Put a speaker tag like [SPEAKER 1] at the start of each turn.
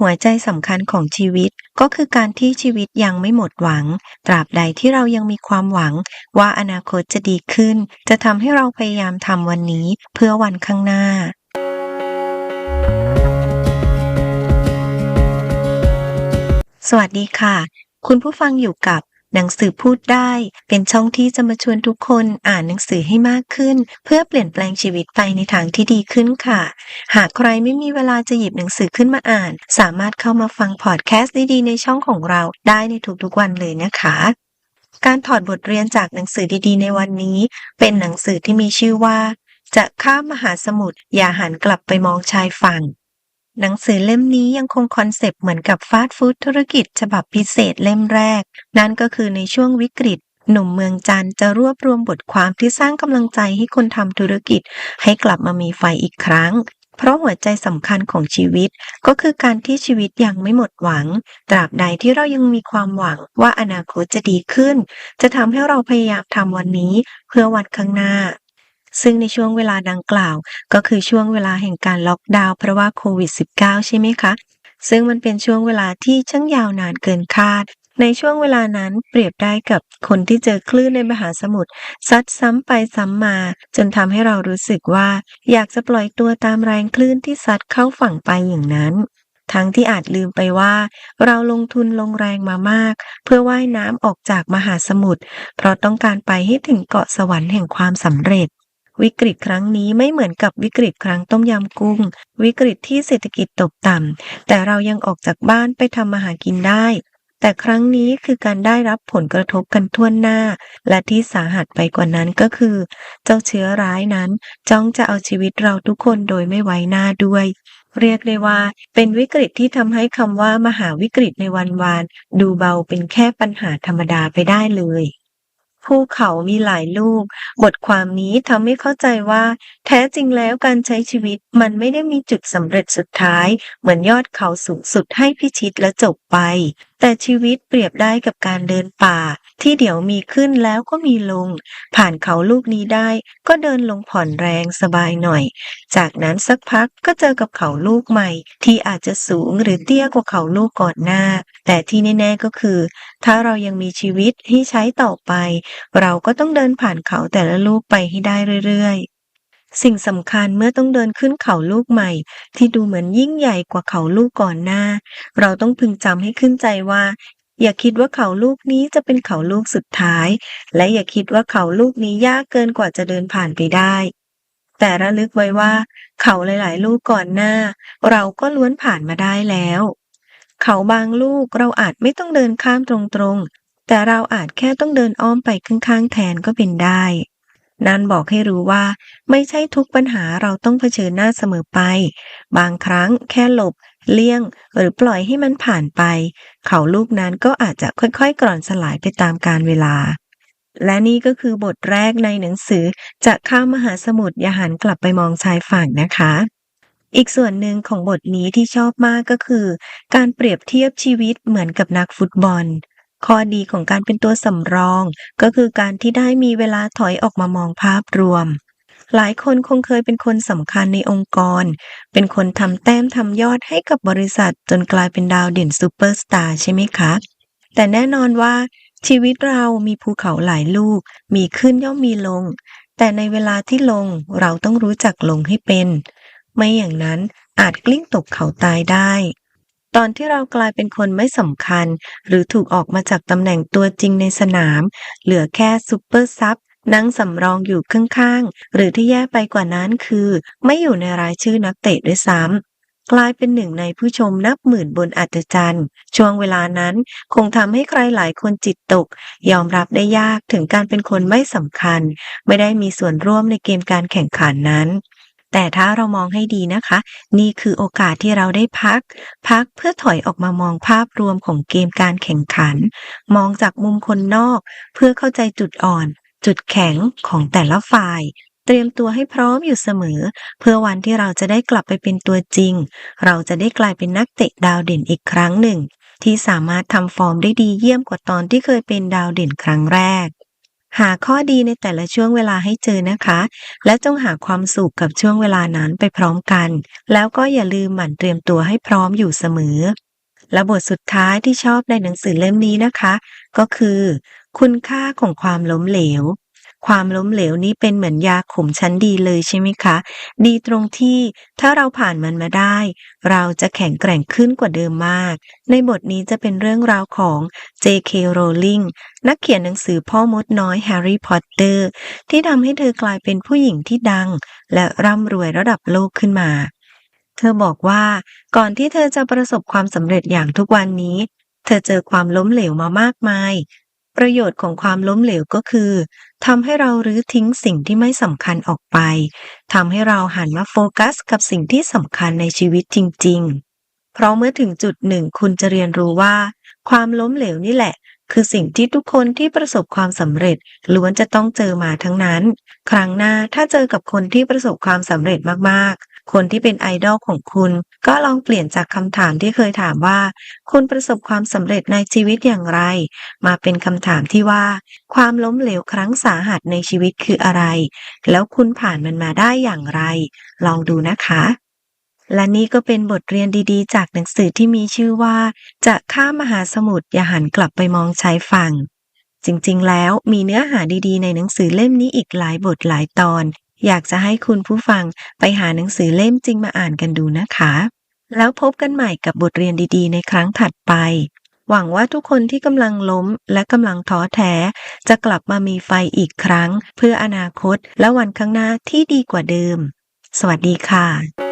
[SPEAKER 1] หัวใจสำคัญของชีวิตก็คือการที่ชีวิตยังไม่หมดหวัง ตราบใดที่เรายังมีความหวัง ว่าอนาคตจะดีขึ้น จะทำให้เราพยายามทำวันนี้เพื่อวันข้างหน้าสวัสดีค่ะ คุณผู้ฟังอยู่กับ หนังสือพูดได้ เป็นช่องที่จะมาชวนทุกคนอ่านหนังสือให้มากขึ้น เพื่อเปลี่ยนแปลงชีวิตไปในทางที่ดีขึ้นค่ะ หากใครไม่มีเวลาจะหยิบหนังสือขึ้นมาอ่าน สามารถเข้ามาฟังพอดแคสต์ดีๆในช่องของเราได้ในทุกๆวันเลยนะคะการถอดบทเรียนจากหนังสือดีๆ ในวันนี้ เป็นหนังสือที่มีชื่อว่า จะข้ามมหาสมุทรอย่าหันกลับไปมองชายฝั่ง หนังสือเล่มนี้ยังคงคอนเซปต์เหมือนกับฟาสต์ฟู้ดธุรกิจฉบับพิเศษเล่มแรก นั่นก็คือในช่วงวิกฤต หนุ่มเมืองจันจะรวบรวมบทความที่สร้างกำลังใจให้คนทำธุรกิจ ให้กลับมามีไฟอีกครั้ง เพราะหัวใจสำคัญของชีวิต ก็คือการที่ชีวิตยังไม่หมดหวัง ตราบใดที่เรายังมีความหวังว่าอนาคตจะดีขึ้น จะทำให้เราพยายามทำวันนี้ เพื่อวันข้างหน้า ซึ่งในช่วงเวลาดังกล่าว ก็คือช่วงเวลาแห่งการล็อกดาวน์เพราะว่าโควิด -19 ใช่ไหมคะ ซึ่งมันเป็นช่วงเวลาที่ช่างยาวนานเกินคาด ในช่วงเวลานั้นเปรียบได้กับคนที่เจอคลื่นในมหาสมุทรซัดซ้ำไปซ้ำมา จนทำให้เรารู้สึกว่า อยากจะปล่อยตัวตามแรงคลื่นที่ซัดเข้าฝั่งไปอย่างนั้นทั้งที่อาจลืมไปว่า เราลงทุนลงแรงมามาก เพื่อว่ายน้ำออกจากมหาสมุทรเพราะต้องการไปให้ถึงเกาะสวรรค์แห่งความสำเร็จ วิกฤตครั้งนี้ไม่เหมือนกับวิกฤตครั้งต้มยำกุ้ง วิกฤตที่เศรษฐกิจตกต่ำ แต่เรายังออกจากบ้านไปทำมาหากินได้ แต่ครั้งนี้คือการได้รับผลกระทบกันทั่วหน้า และที่สาหัสไปกว่านั้นก็คือ เจ้าเชื้อร้ายนั้น จ้องจะเอาชีวิตเราทุกคนโดยไม่ไว้หน้าด้วยเรียกได้ว่าเป็นวิกฤตที่ทำให้คำว่ามหาวิกฤตในวันวาน ดูเบาเป็นแค่ปัญหาธรรมดาไปได้เลย ภูเขามีหลายลูก บทความนี้ทำให้เข้าใจว่า แท้จริงแล้วการใช้ชีวิตมันไม่ได้มีจุดสำเร็จสุดท้าย เหมือนยอดเขาสูงสุดให้พิชิตและจบไป แต่ชีวิตเปรียบได้กับการเดินป่า ที่เดี๋ยวมีขึ้นแล้วก็มีลง ผ่านเขาลูกนี้ได้ ก็เดินลงผ่อนแรงสบายหน่อย จากนั้นสักพักก็เจอกับเขาลูกใหม่ ที่อาจจะสูงหรือเตี้ยกว่าเขาลูกก่อนหน้า แต่ที่แน่ๆก็คือ ถ้าเรายังมีชีวิตที่ใช้ต่อไป เราก็ต้องเดินผ่านเขาแต่ละลูกไปให้ได้เรื่อยๆ สิ่งสำคัญเมื่อต้องเดินขึ้นเขาลูกใหม่ ที่ดูเหมือนยิ่งใหญ่กว่าเขาลูกก่อนหน้า เราต้องพึงจำให้ขึ้นใจว่า อย่าคิดว่าเขาลูกนี้จะเป็นเขาลูกสุดท้าย และอย่าคิดว่าเขาลูกนี้ยากเกินกว่าจะเดินผ่านไปได้ แต่ระลึกไว้ว่า เขาหลายๆ ลูกก่อนหน้า เราก็ล้วนผ่านมาได้แล้ว เขาบางลูกเราอาจไม่ต้องเดินข้ามตรงๆแต่เราอาจแค่ต้องเดินอ้อมไปข้างๆแทนก็เป็นได้ นั่นบอกให้รู้ว่า ไม่ใช่ทุกปัญหาเราต้องเผชิญหน้าเสมอไป บางครั้งแค่หลบ เลี่ยง หรือปล่อยให้มันผ่านไป เขาลูกนั้นก็อาจจะค่อยๆกร่อนสลายไปตามกาลเวลา และนี่ก็คือบทแรกในหนังสือจะข้ามมหาสมุทรอย่าหันกลับไปมองชายฝั่งนะคะอีกส่วนหนึ่งของบทนี้ที่ชอบมากก็คือ การเปรียบเทียบชีวิตเหมือนกับนักฟุตบอล ข้อดีของการเป็นตัวสำรอง ก็คือการที่ได้มีเวลาถอยออกมามองภาพรวม หลายคนคงเคยเป็นคนสำคัญในองค์กร เป็นคนทำแต้มทำยอดให้กับบริษัทจนกลายเป็นดาวเด่นซูเปอร์สตาร์ใช่ไหมคะ แต่แน่นอนว่า ชีวิตเรามีภูเขาหลายลูก มีขึ้นย่อมมีลง แต่ในเวลาที่ลงเราต้องรู้จักลงให้เป็น ไม่อย่างนั้นอาจกลิ้งตกเขาตายได้ ตอนที่เรากลายเป็นคนไม่สำคัญ หรือถูกออกมาจากตำแหน่งตัวจริงในสนาม เหลือแค่ซูเปอร์ซับนั่งสำรองอยู่ข้างๆ หรือที่แย่ไปกว่านั้นคือ ไม่อยู่ในรายชื่อนักเตะด้วยซ้ำกลายเป็นหนึ่งในผู้ชมนับหมื่นบนอัศจรรย์ ช่วงเวลานั้นคงทำให้ใครหลายคนจิตตก ยอมรับได้ยากถึงการเป็นคนไม่สำคัญ ไม่ได้มีส่วนร่วมในเกมการแข่งขันนั้น แต่ถ้าเรามองให้ดีนะคะ นี่คือโอกาสที่เราได้พัก พักเพื่อถอยออกมามองภาพรวมของเกมการแข่งขัน มองจากมุมคนนอก เพื่อเข้าใจจุดอ่อน จุดแข็งของแต่ละฝ่าย เตรียมตัวให้พร้อมอยู่เสมอ เพื่อวันที่เราจะได้กลับไปเป็นตัวจริง เราจะได้กลายเป็นนักเตะดาวเด่นอีกครั้งหนึ่ง ที่สามารถทำฟอร์มได้ดีเยี่ยมกว่าตอนที่เคยเป็นดาวเด่นครั้งแรก หาข้อดีในแต่ละช่วงเวลาให้เจอนะคะ และจงหาความสุขกับช่วงเวลานั้นไปพร้อมกัน แล้วก็อย่าลืมหมั่นเตรียมตัวให้พร้อมอยู่เสมอ และบทสุดท้ายที่ชอบในหนังสือเล่มนี้นะคะ ก็คือ คุณค่าของความล้มเหลว ความล้มเหลวนี้เป็นเหมือนยาขมชั้นดีเลยใช่ไหมคะ ดีตรงที่ถ้าเราผ่านมันมาได้ เราจะแข็งแกร่งขึ้นกว่าเดิมมาก ในบทนี้จะเป็นเรื่องราวของ J.K. Rowling นักเขียนหนังสือพ่อมดน้อยแฮร์รี่พอตเตอร์ ที่ทำให้เธอกลายเป็นผู้หญิงที่ดัง และร่ำรวยระดับโลกขึ้นมา เธอบอกว่าก่อนที่เธอจะประสบความสำเร็จอย่างทุกวันนี้ เธอเจอความล้มเหลวมามากมาย ประโยชน์ของความล้มเหลวก็คือทำให้เรารื้อทิ้งสิ่งที่ไม่สำคัญออกไปทำให้เราหันมาโฟกัสกับสิ่งที่สำคัญในชีวิตจริง ๆ เพราะเมื่อถึงจุดหนึ่งคุณจะเรียนรู้ว่า ความล้มเหลวนี่แหละ คือสิ่งที่ทุกคนที่ประสบความสำเร็จล้วนจะต้องเจอมาทั้งนั้น ครั้งหน้าถ้าเจอกับคนที่ประสบความสำเร็จมากๆ คนที่เป็นไอดอลของคุณ ก็ลองเปลี่ยนจากคำถามที่เคยถามว่า คุณประสบความสำเร็จในชีวิตอย่างไร มาเป็นคำถามที่ว่า ความล้มเหลวครั้งสาหัสในชีวิตคืออะไร แล้วคุณผ่านมันมาได้อย่างไร ลองดูนะคะและนี่ก็เป็นบทเรียนดีๆ จากหนังสือที่มีชื่อว่า จะข้ามมหาสมุทรอย่าหันกลับไปมองชายฝั่ง จริงๆ แล้วมีเนื้อหาดีๆ ในหนังสือเล่มนี้อีกหลายบทหลายตอน อยากจะให้คุณผู้ฟังไปหาหนังสือเล่มจริงมาอ่านกันดูนะคะ แล้วพบกันใหม่กับบทเรียนดีๆ ในครั้งถัดไป หวังว่าทุกคนที่กำลังล้มและกำลังท้อแท้ จะกลับมามีไฟอีกครั้ง เพื่ออนาคตและวันข้างหน้าที่ดีกว่าเดิม สวัสดีค่ะ